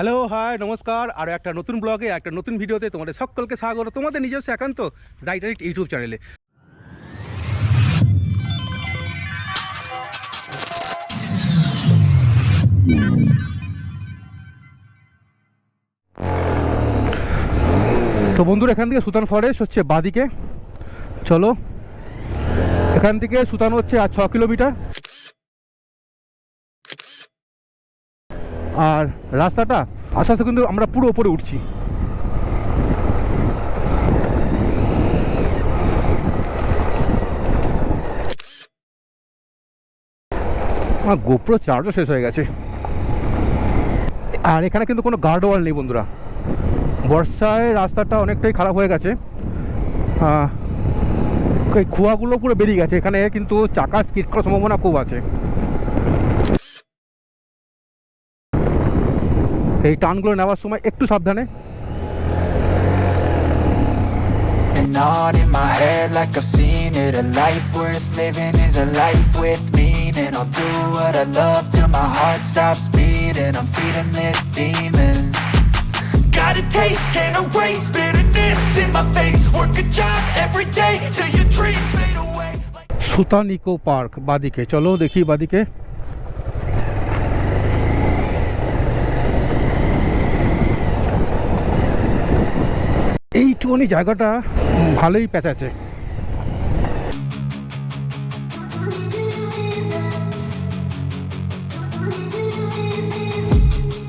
Hello, high, নমস্কার। আরও একটা নতুন ব্লগে, একটা নতুন ভিডিওতে তোমাদের সকলকে স্বাগত। তোমাদের নিজস্ব একান্ত রাইটারিট ইউটিউব চ্যানেলে তো বন্ধুরা, এখান থেকে সুতান ফরেস্ট হচ্ছে বাদিকে। চলো, এখান থেকে সুতান হচ্ছে আর ছ কিলোমিটার। আর রাস্তাটা আস্তে আস্তে কিন্তু আমরা পুরো উপরে উঠছি। আমার গোপ্রো চার্জও শেষ হয়ে গেছে। আর এখানে কিন্তু কোনো গার্ড ওয়াল নেই বন্ধুরা। বর্ষায় রাস্তাটা অনেকটাই খারাপ হয়ে গেছে। খোয়াগুলো পুরো বেরিয়ে গেছে। এখানে কিন্তু চাকা স্কিট করার সম্ভাবনা খুব আছে। এই টানগুলো নেওয়ার সময় একটু সাবধানে And on in my head like I've seen it A life worth living is a life with meaning I'll do what I love till my heart stops beating I'm feeding this demon Got a taste, can't erase bitterness in my face Work a job every day till your dreams fade away Sutan eco park বাদিকে চলো দেখি বাদিকে এইটুকুনি জায়গাটা উম, ভালোই পেঁচাচ্ছে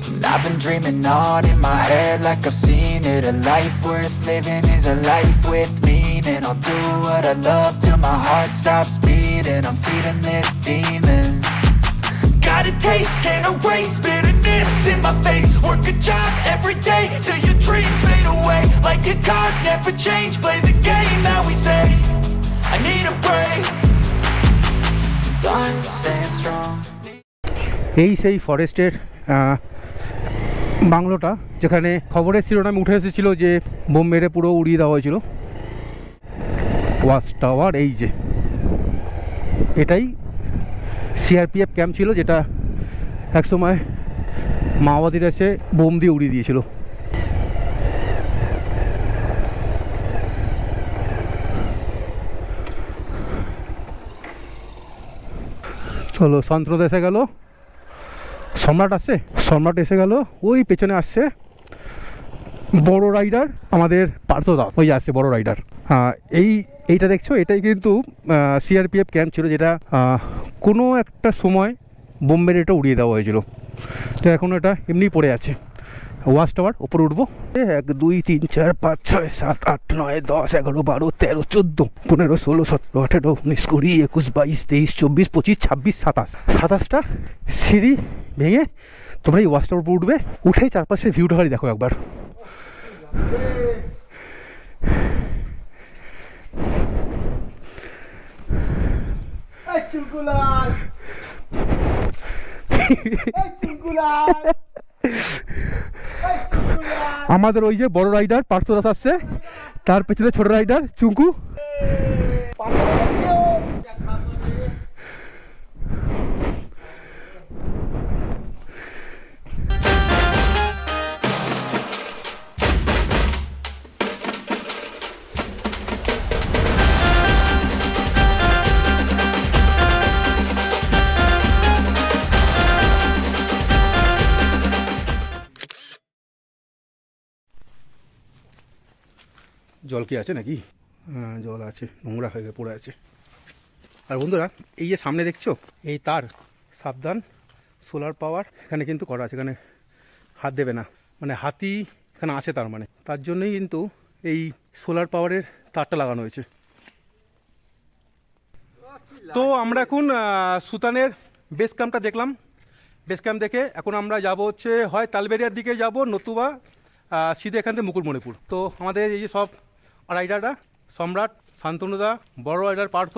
And I've been dreaming on in my head like I've seen it A life worth living is a life with meaning I'll do what I love till my heart stops beating I'm feeding this demon Got a taste, can't erase bitterness in my face Work a job every day till your dreams fade away Like a card, never change, play the game that we say I need a break Done staying strong এই সেই ফরেস্টের বাংলোটা যেখানে খবরের শিরোনামে উঠে এসেছিল যে bomb মেরে পুরো উড়িয়ে দেওয়া হয়েছিল ওয়াচ টাওয়ার এই যে এটাই সিআরপিএফ ক্যাম্প ছিল, যেটা একসময় মাওবাদীরা এসে বোম দিয়ে উড়িয়ে দিয়েছিল। চলো, সন্ত্রদ এসে গেল। সম্রাট আসছে? সম্রাট এসে গেল। ওই পেছনে আসছে বড় রাইডার আমাদের পার্থ পার্থদা। ওই আসছে বড় রাইডার। এই এইটা দেখছ? এটাই কিন্তু সিআরপিএফ ক্যাম্প ছিল যেটা কোনো একটা সময় বোম্বের এটা উড়িয়ে দেওয়া হয়েছিল। তো এখন এটা এমনি পড়ে আছে। ওয়াচ টাওয়ার, ওপরে উঠবো। এক, দুই, তিন, চার, পাঁচ, ছয়, সাত, আট, নয়, দশ, এগারো, বারো, তেরো, চোদ্দ, পনেরো, ষোলো, সতেরো, আঠেরো, উনিশ, কুড়ি, একুশ, বাইশ, তেইশ, চব্বিশ, পঁচিশ, ছাব্বিশ, সাতাশ। সাতাশটা সিঁড়ি ভেঙে তোমরা এই ওয়াচ টাওয়ার উঠবে। উঠেই চারপাশের ভিউটা খালি দেখো একবার। আমাদের ওই যে বড় রাইডার পার্থ দাস আসছে। তার পেছনে ছোট রাইডার চুঙ্কু। জল কি আছে নাকি? হ্যাঁ জল আছে, নোংরা হয়ে পড়ে আছে। আর বন্ধুরা, এই যে সামনে দেখছ, এই তার সাবধান সোলার পাওয়ার এখানে কিন্তু করা আছে, এখানে হাত দেবে না। মানে হাতি এখানে আছে তার মানে। তার জন্যই কিন্তু এই সোলার পাওয়ারের তারটা লাগানো হয়েছে। তো আমরা এখন সুতানের বেস ক্যাম্পটা দেখলাম। বেস ক্যাম্প দেখে এখন আমরা যাব হচ্ছে, হয় তালবেরিয়ার দিকে যাব নতুবা সিধে এখান থেকে মুকুটমণিপুর। তো আমাদের এই যে সব রাইডাররা সম্রাট শান্তনুদা, বড় রাইডার পার্থ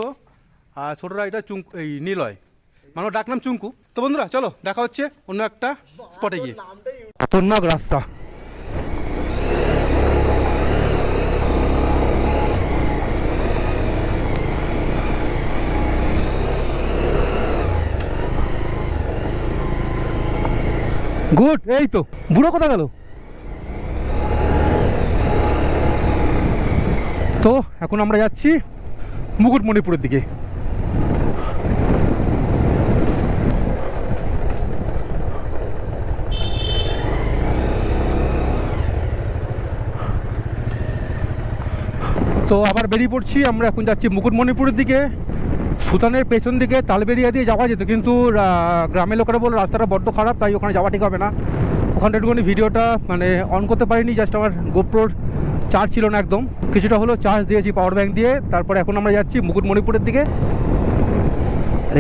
আর ছোটো রাইডার চুঙ্কু এই নীলয়। মানে ওর ডাকনাম চুঙ্কু তো বন্ধুরা, চলো, দেখা হচ্ছে অন্য একটা স্পটে গিয়ে। খতরনাক রাস্তা। গুড, এই তো। বুড়ো কোথা গেল? তো এখন আমরা যাচ্ছি মুকুটমণিপুরের দিকে। তো আবার বেরিয়ে পড়ছি, আমরা এখন যাচ্ছি মুকুটমণিপুরের দিকে। সুতানের পেছন দিকে তালবেরিয়া দিয়ে যাওয়া যেত, কিন্তু গ্রামের লোকেরা বলে রাস্তাটা বড্ড খারাপ, তাই ওখানে যাওয়া ঠিক হবে না। ওখানটা একটুখানি ভিডিওটা মানে অন করতে পারিনি জাস্ট আমার গোপ্রোর চার্জ ছিল না একদম। কিছুটা হলো চার্জ দিয়েছি পাওয়ার ব্যাঙ্ক দিয়ে। তারপর এখন আমরা যাচ্ছি মুকুটমণিপুরের দিকে।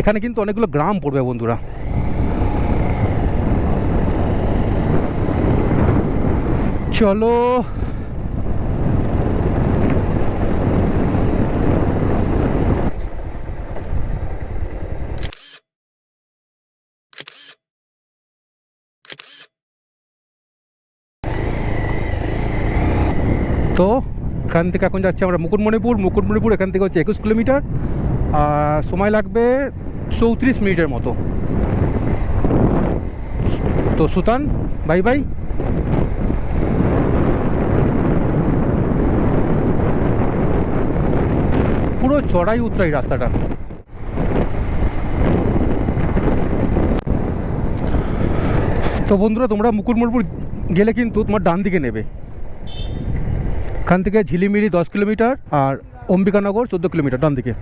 এখানে কিন্তু অনেকগুলো গ্রাম পড়বে বন্ধুরা। চলো তো এখান থেকে এখন যাচ্ছি আমরা মুকুটমণিপুর। মুকুটমণিপুর এখান থেকে হচ্ছে একুশ কিলোমিটার। আর সময় লাগবে চৌত্রিশ মিনিটের মতো। তো সুতান, বাই বাই। পুরো চড়াই উতরাই রাস্তাটা। তো বন্ধুরা, তোমরা মুকুটমণিপুর গেলে কিন্তু তোমার ডান দিকে নেবে। এখান থেকে ঝিলিমিলি দশ কিলোমিটার আর অম্বিকানগর চোদ্দ কিলোমিটার ডান দিকে।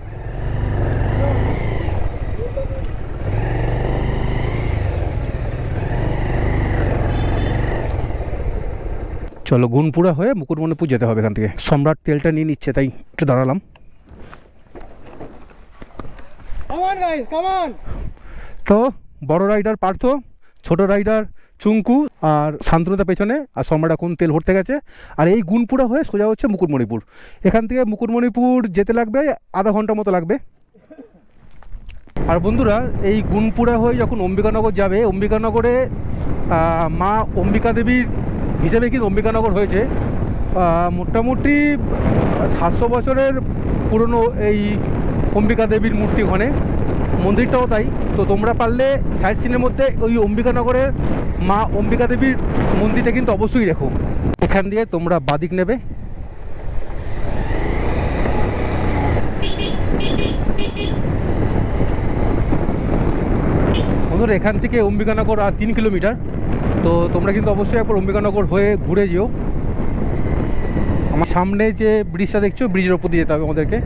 চলো গুনপুরা হয়ে মুকুটমণিপুর যেতে হবে এখান থেকে। সম্রাট তেলটা নিয়ে নিচ্ছে তাই একটু দাঁড়ালাম. তো বড় রাইডার পার্থ ছোট রাইডার চুঙ্কু আর শান্তনুদা পেছনে আর সম্রাট এখন তেল ভরতে গেছে। আর এই গুনপুরা হয়ে সোজা হচ্ছে মুকুটমণিপুর। এখান থেকে মুকুটমণিপুর যেতে লাগবে, আধা ঘণ্টা মতো লাগবে। আর বন্ধুরা, এই গুনপুরা হয়ে যখন অম্বিকানগর যাবে, অম্বিকানগরে মা অম্বিকা দেবীর হিসেবে কিন্তু অম্বিকানগর হয়েছে। মোটামুটি সাতশো বছরের পুরনো এই অম্বিকা দেবীর মূর্তি ওখানে। মন্দিরটাও তাই। তো তোমরা পারলে সাইড সিনের মধ্যে ওই অম্বিকানগরের মা অম্বিকা দেবীর মন্দিরটা কিন্তু অবশ্যই রেখো এখান দিয়ে তোমরা বাদিক নেবে। বন্ধুরা, এখান থেকে অম্বিকানগর আর তিন কিলোমিটার। তো তোমরা কিন্তু অবশ্যই একবার অম্বিকানগর হয়ে ঘুরে যেও। আমার সামনে যে ব্রিজটা দেখছ ব্রিজের ওপর দিয়ে যেতে হবে আমাদেরকে।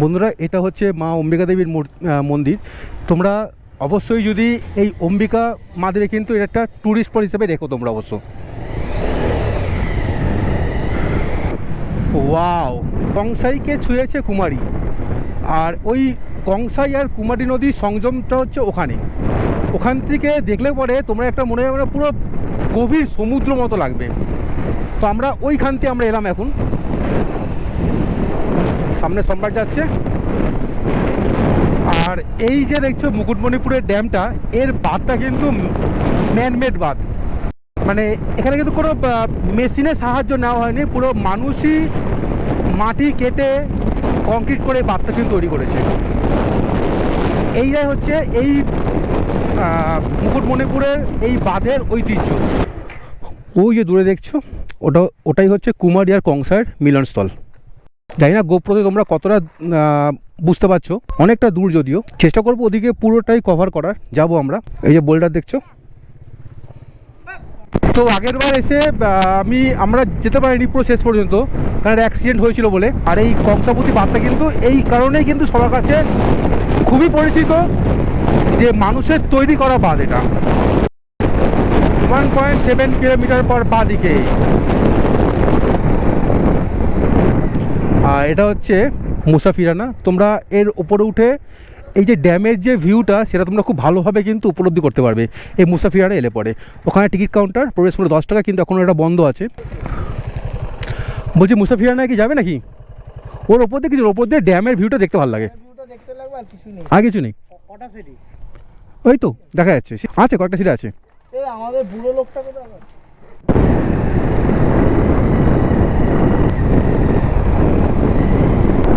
বন্ধুরা, এটা হচ্ছে মা অম্বিকা দেবীর মন্দির। তোমরা অবশ্যই যদি এই অম্বিকা মাদের কিন্তু এটা একটা ট্যুরিস্ট স্পট হিসেবে রেখো তোমরা অবশ্য। ওয়াও, কংসাইকে ছুঁয়েছে কুমারী। আর ওই কংসাই আর কুমারী নদীর সংযমটা হচ্ছে ওখানে। ওখান থেকে দেখলে পরে তোমরা একটা মনে হয় পুরো গভীর সমুদ্র মতো লাগবে। তো আমরা ওইখান থেকে আমরা এলাম এখন। সামনে সম্রাট যাচ্ছে। আর এই যে দেখছ মুকুটমণিপুরের ড্যামটা, এর বাঁধটা কিন্তু ম্যানমেড বাঁধ। মানে এখানে কিন্তু কোনো মেশিনের সাহায্য নেওয়া হয়নি, পুরো মানুষই মাটি কেটে কংক্রিট করে বাঁধটা কিন্তু তৈরি করেছে। এইটাই হচ্ছে এই মুকুটমণিপুরের এই বাঁধের ঐতিহ্য। ওই যে দূরে দেখছ, ওটা, ওটাই হচ্ছে কুমারী আর কংসার মিলনস্থল। জানি না, গোপ্রতে তোমরা কতটা বুঝতে পারছ। অনেকটা দূর যদিও। চেষ্টা করব ওদিকে পুরোটাই কভার করার। যাব আমরা। এই যে বোল্ডার দেখছ? তো আগের বার এসে আমি, আমরা যেতে পারিনি পুরো শেষ পর্যন্ত। কারণ অ্যাক্সিডেন্ট হয়েছিল বলে। আর এই কংসাপতি বাঁধটা কিন্তু, এই কারণেই কিন্তু সবার কাছে খুবই পরিচিত যে মানুষের তৈরি করা বাঁধ এটা। ওয়ান পয়েন্ট সেভেন কিলোমিটার পর বাঁ দিকে আর এটা হচ্ছে মুসাফিরানা। তোমরা এর উপরে উঠে এই যে ড্যামের যে ভিউটা, সেটা তোমরা খুব ভালোভাবে কিন্তু উপলব্ধি করতে পারবে। এই মুসাফিরানা এলে পরে। ওখানে টিকিট কাউন্টার, প্রবেশ মূল্য দশ টাকা কিন্তু এখন এটা বন্ধ আছে। বলছি, মুসাফিরানা কি যাবে নাকি? ওর ওপর দিয়ে কিছু ওপর দিয়ে ড্যামের ভিউটা দেখতে ভালো লাগে। আর কিছু নেই। ওই তো, দেখা যাচ্ছে। আছে, কয়েকটা সিট আছে কোথায় গেল?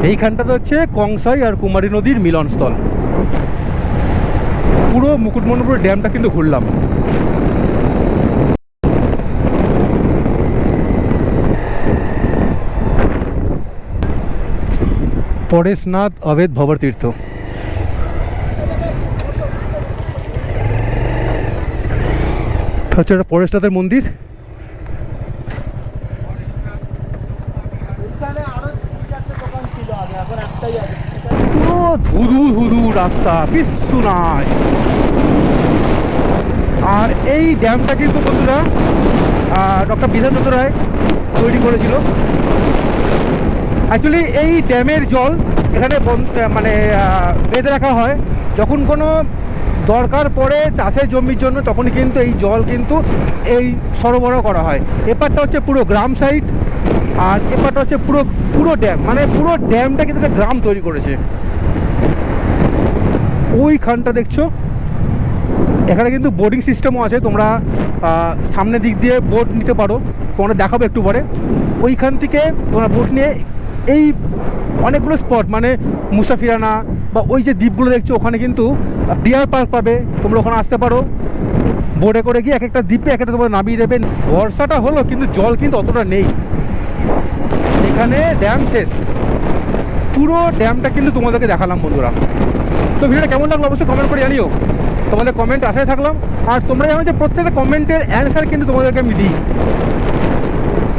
এইখানটাতে হচ্ছে কংসাই আর কুমারী নদীর মিলনস্থল। পুরো মুকুটমণিপুর ড্যামটা কিন্তু ঘুরলাম। পরেশনাথ অবেদ ভবর তীর্থ। হচ্ছে একটা পরেশনাথের মন্দির এখানে আরও তিন চারটে দোকান ছিল আগে এখন একটাই আছে পুরো ধুধু ধুধু রাস্তা পিছু নাই। আর এই ড্যামটা কিন্তু বন্ধুরা ডক্টর বিধান বিধানচন্দ্র রায় তৈরি করেছিল। অ্যাকচুয়ালি এই ড্যামের জল এখানে মানে বেঁধে রাখা হয়। যখন কোনো দরকার পড়ে চাষের জমির জন্য তখন কিন্তু এই জল কিন্তু এই সরবরাহ করা হয়। এপারটা হচ্ছে পুরো গ্রাম সাইড আর এপারটা হচ্ছে পুরো পুরো ড্যাম মানে পুরো ড্যামটা কিন্তু একটা গ্রাম তৈরি করেছে। ওইখানটা দেখছ? এখানে কিন্তু বোর্ডিং সিস্টেমও আছে, তোমরা সামনের দিক দিয়ে বোট নিতে পারো। তোমরা দেখাবো একটু পরে। ওইখান থেকে তোমরা বোট নিয়ে এই অনেকগুলো স্পট মানে মুসাফিরানা বা ওই যে দ্বীপগুলো দেখছ, ওখানে কিন্তু ডিয়ার পার্ক পাবে। তোমরা ওখানে আসতে পারো। বোটে করে গিয়ে এক একটা দ্বীপে এক একটা তোমরা নামিয়ে দেবেন বর্ষাটা হলো, কিন্তু জল কিন্তু অতটা নেই। এখানে ড্যাম শেষ। পুরো ড্যামটা কিন্তু তোমাদেরকে দেখালাম, বন্ধুরা। তো ভিডিওটা কেমন লাগল অবশ্যই কমেন্ট করে জানিও। তোমাদের কমেন্ট আশায় থাকলাম। আর তোমরা জানো যে প্রত্যেকটা কমেন্টের অ্যান্সার কিন্তু তোমাদেরকে আমি দিই।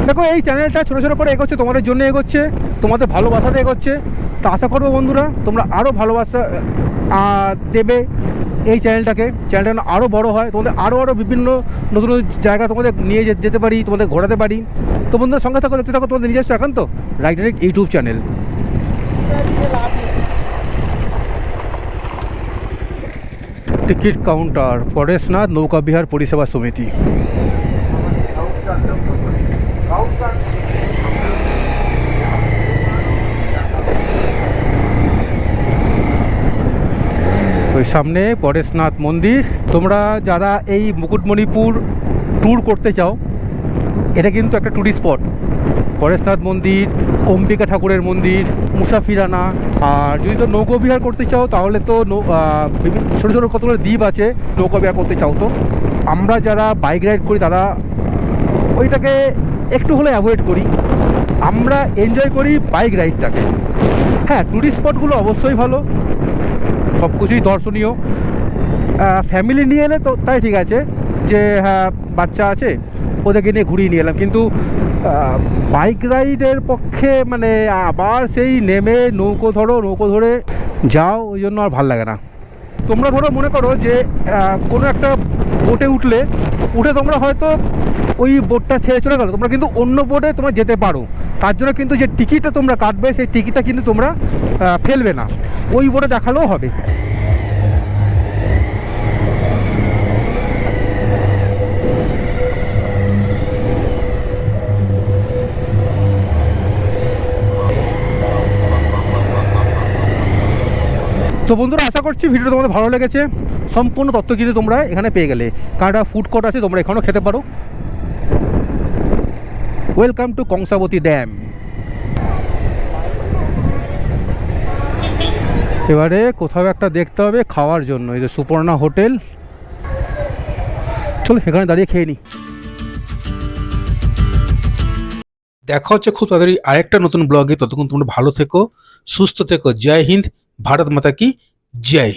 দেখো, এই চ্যানেলটা ছোটো ছোটো করে এগোচ্ছে, তোমাদের জন্য এগোচ্ছে, তোমাদের ভালোবাসাতে এগোচ্ছে। তো আশা করব বন্ধুরা, তোমরা আরও ভালোবাসা দেবে এই চ্যানেলটাকে চ্যানেলটা যেন আরও বড় হয়, তোমাদের আরও আরও বিভিন্ন নতুন নতুন জায়গা তোমাদের নিয়ে যেতে পারি, তোমাদের ঘোরাতে পারি। তো বন্ধুদের সঙ্গে থাকো দেখতে থাকো তোমাদের নিজস্ব একান্ত right direct YouTube channel. Ticket counter, Pareshnath নৌকাবিহার পরিষেবা সমিতি। ওই সামনে পরেশনাথ মন্দির। তোমরা যারা এই মুকুটমণিপুর ট্যুর করতে চাও এটা কিন্তু একটা ট্যুরিস্ট স্পট পরেশনাথ মন্দির, অম্বিকা ঠাকুরের মন্দির মুসাফিরানা আর যদি তো নৌকো বিহার করতে চাও, তাহলে তো বিভিন্ন ছোটো ছোটো কতগুলো দ্বীপ আছে, নৌকা বিহার করতে চাও তো। আমরা যারা বাইক রাইড করি, তারা ওইটাকে একটু হলে অ্যাভয়েড করি। আমরা এনজয় করি বাইক রাইডটাকে হ্যাঁ ট্যুরিস্ট স্পটগুলো অবশ্যই ভালো। সব কিছুই দর্শনীয়। ফ্যামিলি নিয়ে এলে তো তাই ঠিক আছে যে হ্যাঁ বাচ্চা আছে ওদেরকে নিয়ে ঘুরিয়ে নিয়ে এলাম। কিন্তু বাইক রাইডের পক্ষে মানে আবার সেই নেমে নৌকো ধরো, নৌকো ধরে যাও, ওই জন্য আর ভালো লাগে না। তোমরা ধরো মনে করো যে কোনো একটা বোটে উঠলে, উঠে তোমরা হয়তো ওই বোটটা ছেড়ে চলে গেলো। তোমরা কিন্তু অন্য বোটে তোমরা যেতে পারো। তার জন্য কিন্তু যে টিকিটটা তোমরা কাটবে, সেই টিকিটটা কিন্তু তোমরা ফেলবে না। ওই বোটে দেখালেও হবে। তো বন্ধুরা, আশা করছি ভিডিওটা তোমাদের ভালো লেগেছে। সম্পূর্ণ তথ্য কিন্তু তোমরা এখানে পেয়ে গেলে। কারণ ফুড কোর্ট আছে, তোমরা এখানেও খেতে পারো। ওয়েলকাম টু কংসাবতী ড্যাম এবারে কোথাও একটা দেখতে হবে খাওয়ার জন্য, এই যে সুপর্ণা হোটেল। চলো, এখানে দাঁড়িয়ে খেয়ে নিই দেখা হচ্ছে খুব তাড়াতাড়ি আরেকটা নতুন ব্লগে। ততক্ষণ তোমরা ভালো থেকো, সুস্থ থেকো। জয় হিন্দ। ভারত মাতা কি জয়